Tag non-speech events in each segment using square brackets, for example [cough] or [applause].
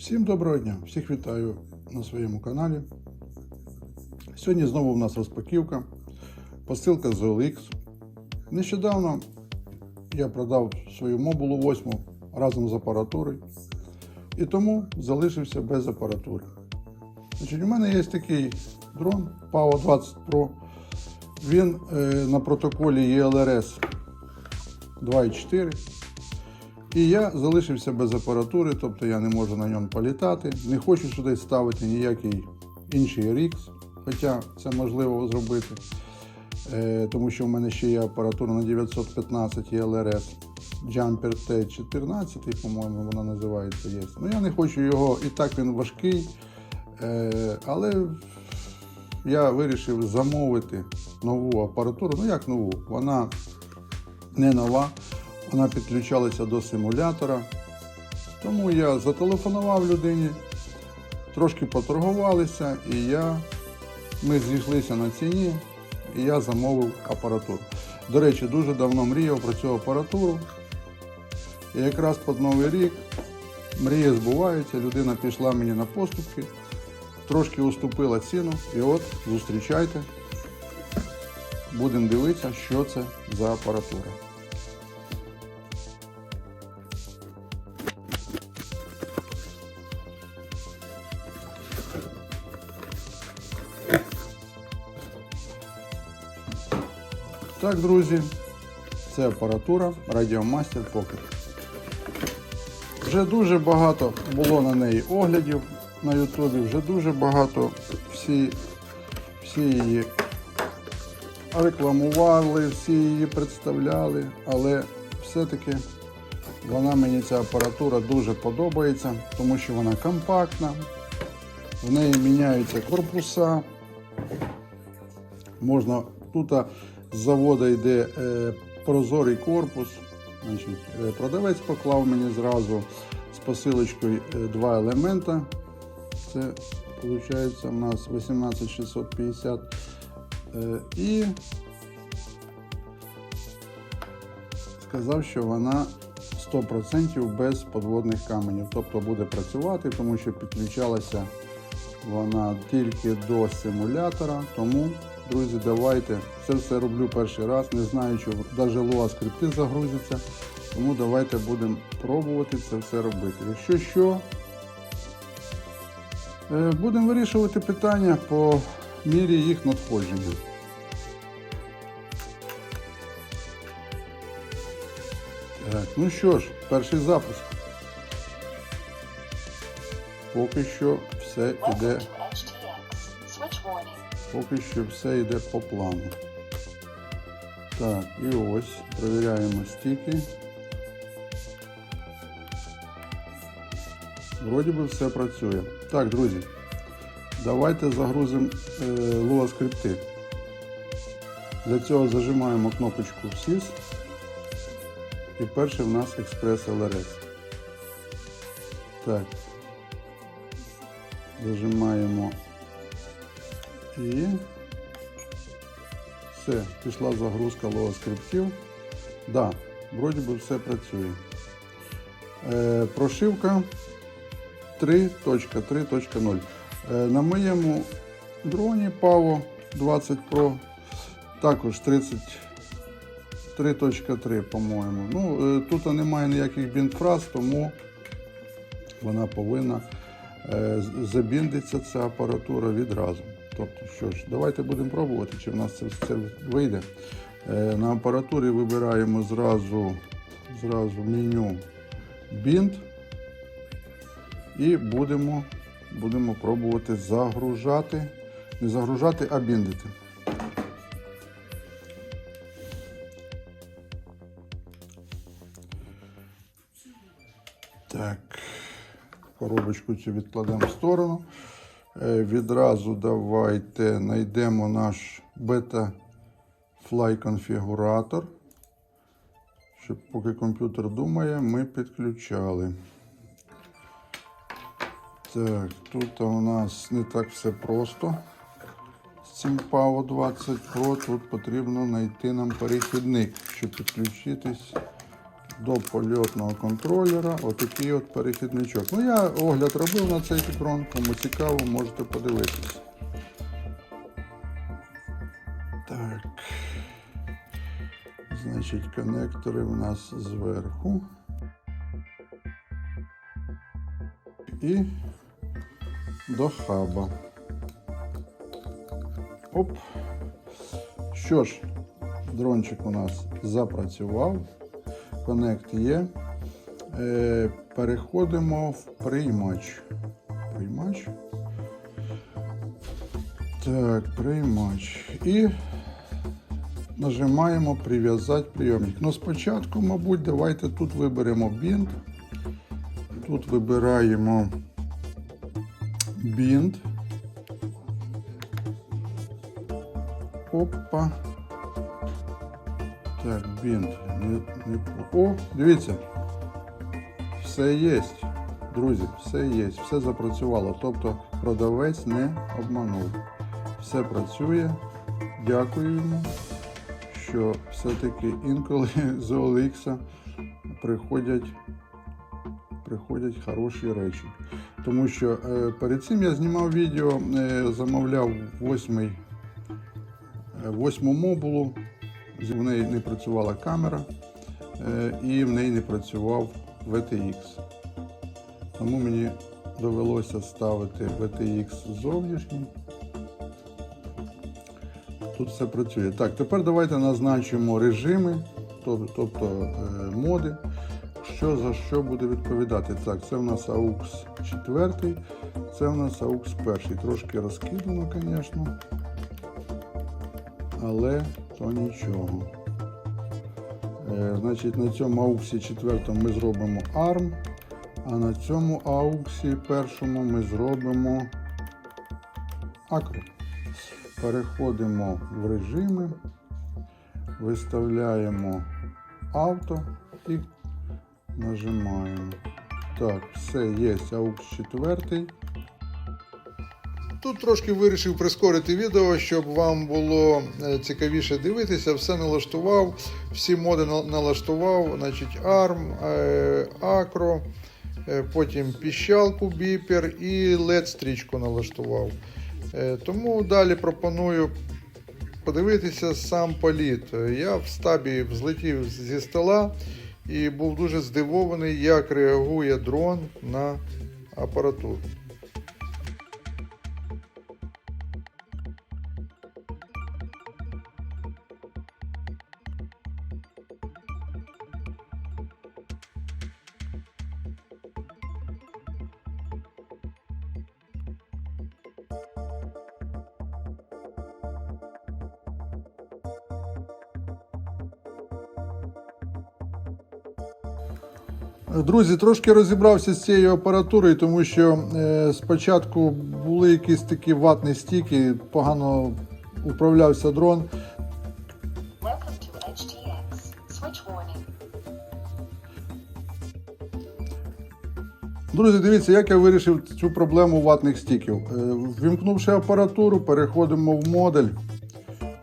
Всім доброго дня! Всіх вітаю на своєму каналі. Сьогодні знову в нас розпаківка. Посилка з OLX. Нещодавно я продав свою мобулу 8 разом з апаратурою. І тому залишився без апаратури. Значить, у мене є такий дрон PAO 20 Pro. Він е, на протоколі ELRS 2.4. І я залишився без апаратури, тобто я не можу на ньому політати. Не хочу сюди ставити ніякий інший RX, хоча це можливо зробити, е, тому що в мене ще є апаратура на 915 ELRS Jumper T14, по-моєму, вона називається. Є. Ну я не хочу його, і так він важкий, е, але я вирішив замовити нову апаратуру. Ну як нову? Вона не нова. Вона підключалася до симулятора. Тому я зателефонував людині, трошки поторгувалися, і я, ми зійшлися на ціні, і я замовив апаратуру. До речі, дуже давно мріяв про цю апаратуру. І якраз під Новий рік мрії збуваються, людина пішла мені на поступки, трошки уступила ціну, і от зустрічайте. Будемо дивитися, що це за апаратура. Так, друзі, це апаратура Radiomaster Pocket. Вже дуже багато було на неї оглядів на Ютубі, вже дуже багато всі, всі її рекламували, всі її представляли, але все-таки вона мені ця апаратура дуже подобається, тому що вона компактна, в неї міняються корпуса. Можна тут з заводу йде е, прозорий корпус. Значить, е, продавець поклав мені зразу з посилочкою е, два елемента. Це виходить у нас 18650. Е, і сказав, що вона 100% без подводних каменів. Тобто буде працювати, тому що підключалася вона тільки до симулятора. Тому, друзі, давайте. Це все роблю перший раз. Не знаю, чи навіть Lua скрипти загрузяться. Тому давайте будемо пробувати це все робити. Якщо що, е, будемо вирішувати питання по мірі їх надходження. Так, ну що ж, перший запуск. Поки що все йде, поки що все йде по плану. Так, і ось перевіряємо стіки. Вроді би все працює. Так, друзі, давайте загрузимо е, Lua скрипти. Для цього зажимаємо кнопочку SIS. І перший в нас Express LRS. Так. Зажимаємо і все, пішла загрузка Lua скриптів. Да, вроді би все працює. Е, прошивка 3.3.0. Е, на моєму дроні PAO 20 Pro також 33.3, по-моєму. Ну, е, тут немає ніяких бінтфраз, тому вона повинна е, забіндиться ця апаратура відразу. Тобто, що ж, давайте будемо пробувати, чи в нас це, це вийде. Е, На апаратурі вибираємо зразу, зразу меню бінт і будемо, будемо пробувати загружати. Не загружати, а біндити. Так, коробочку цю відкладемо в сторону. Е, Відразу давайте знайдемо наш бета Fly конфігуратор. Щоб поки комп'ютер думає, ми підключали. Так, тут у нас не так все просто. З цим PAO 20 Pro тут потрібно знайти нам перехідник, щоб підключитись до польотного контролера отакий от перехідничок. Ну, я огляд робив на цей дрон, кому цікаво, можете подивитися. Так. Значить, коннектори в нас зверху. І до хаба. Оп. Що ж, дрончик у нас запрацював. Коннект є. Е, переходимо в приймач. Приймач. Так, приймач. І нажимаємо прив'язати прийомник. Ну, спочатку, мабуть, давайте тут виберемо бінт. Тут вибираємо бінт. Опа. Так, бінт. Не, не... О, дивіться. Все є. Друзі, все є, все запрацювало. Тобто продавець не обманув. Все працює. Дякую йому, що все-таки інколи [laughs] з OLX приходять, приходять хороші речі. Тому що е, перед цим я знімав відео, е, замовляв восьмий, е, восьму мобулу, в неї не працювала камера е, і в неї не працював VTX. Тому мені довелося ставити VTX зовнішній. Тут все працює. Так, тепер давайте назначимо режими, тобто е, моди, що за що буде відповідати. Так, це в нас AUX 4, це в нас AUX 1. Трошки розкидано, звісно. Але то нічого. Е, значить, на цьому AUX 4 ми зробимо ARM, а на цьому AUX першому ми зробимо Acro. Переходимо в режими, виставляємо авто і нажимаємо. Так, все є, AUX 4. Тут трошки вирішив прискорити відео, щоб вам було е, цікавіше дивитися. Все налаштував, всі моди налаштував, значить ARM, е, Acro, е, потім піщалку біпер і LED стрічку налаштував. Е, Тому далі пропоную подивитися сам політ. Е, Я в стабі взлетів зі стола і був дуже здивований, як реагує дрон на апаратуру. Друзі, трошки розібрався з цією апаратурою, тому що е, спочатку були якісь такі ватні стіки, погано управлявся дрон. Друзі, дивіться, як я вирішив цю проблему ватних стіків. Е, Ввімкнувши апаратуру, переходимо в модуль,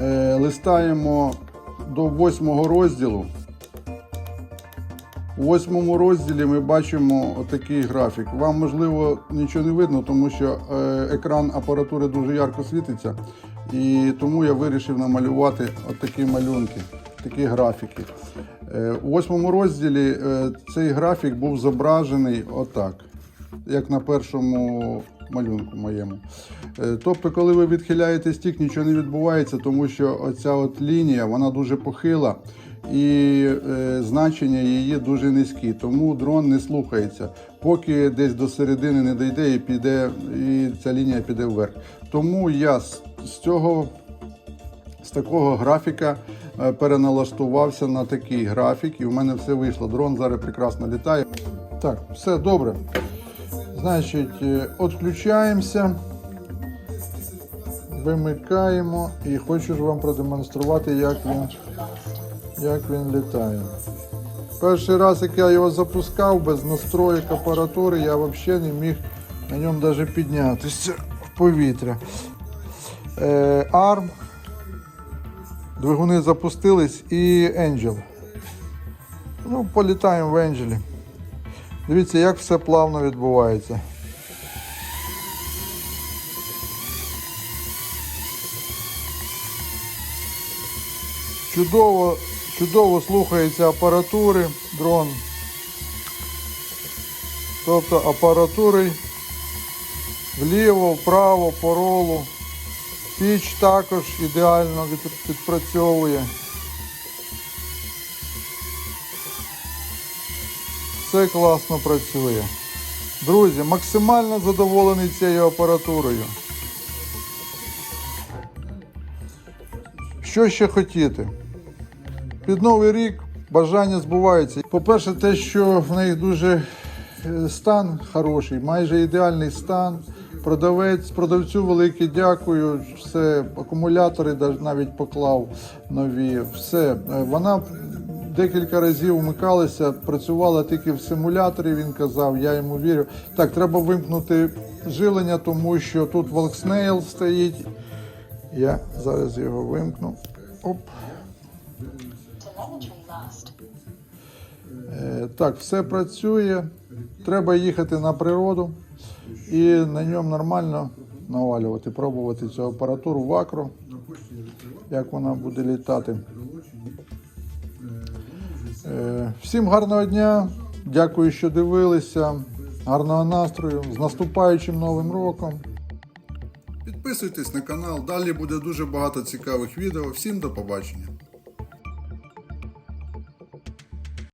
е, листаємо до восьмого розділу. У восьмому розділі ми бачимо отакий графік. Вам можливо нічого не видно, тому що е, екран апаратури дуже ярко світиться. І тому я вирішив намалювати отакі малюнки, такі графіки. Е, У восьмому розділі е, цей графік був зображений отак, як на першому малюнку моєму. Тобто, коли ви відхиляєте стік, нічого не відбувається, тому що оця от лінія вона дуже похила і е, значення її дуже низькі, тому дрон не слухається, поки десь до середини не дійде і піде, і ця лінія піде вверх. Тому я з, з цього з такого графіка е, переналаштувався на такий графік, і в мене все вийшло. Дрон зараз прекрасно літає. Так, все добре. Значить, е, відключаємося, вимикаємо і хочу ж вам продемонструвати, як він. Як він літає. Перший раз, як я його запускав без настроїк апаратури, я взагалі не міг на ньому навіть піднятися в повітря. Е, ARM, двигуни запустились і Angel. Ну, політаємо в Енджелі. Дивіться, як все плавно відбувається. Чудово, чудово слухається апаратури дрон. Тобто апаратури вліво, вправо, по ролу. Піч також ідеально відпрацьовує. Все класно працює. Друзі, максимально задоволений цією апаратурою. Що ще хотіти? Під Новий рік бажання збуваються. По-перше, те, що в них дуже е, стан хороший, майже ідеальний стан. Продавець, продавцю велике дякую. Все, акумулятори навіть поклав нові. Все. Е, Вона декілька разів вмикалася, працювала тільки в симуляторі, він казав, я йому вірю. Так, треба вимкнути живлення, тому що тут Волкснейл стоїть. Я зараз його вимкну. Оп. Так, все працює. Треба їхати на природу і на ньому нормально навалювати, пробувати цю апаратуру в як вона буде літати. Е, Всім гарного дня. Дякую, що дивилися. Гарного настрою. З наступаючим новим роком. Підписуйтесь на канал, далі буде дуже багато цікавих відео. Всім до побачення.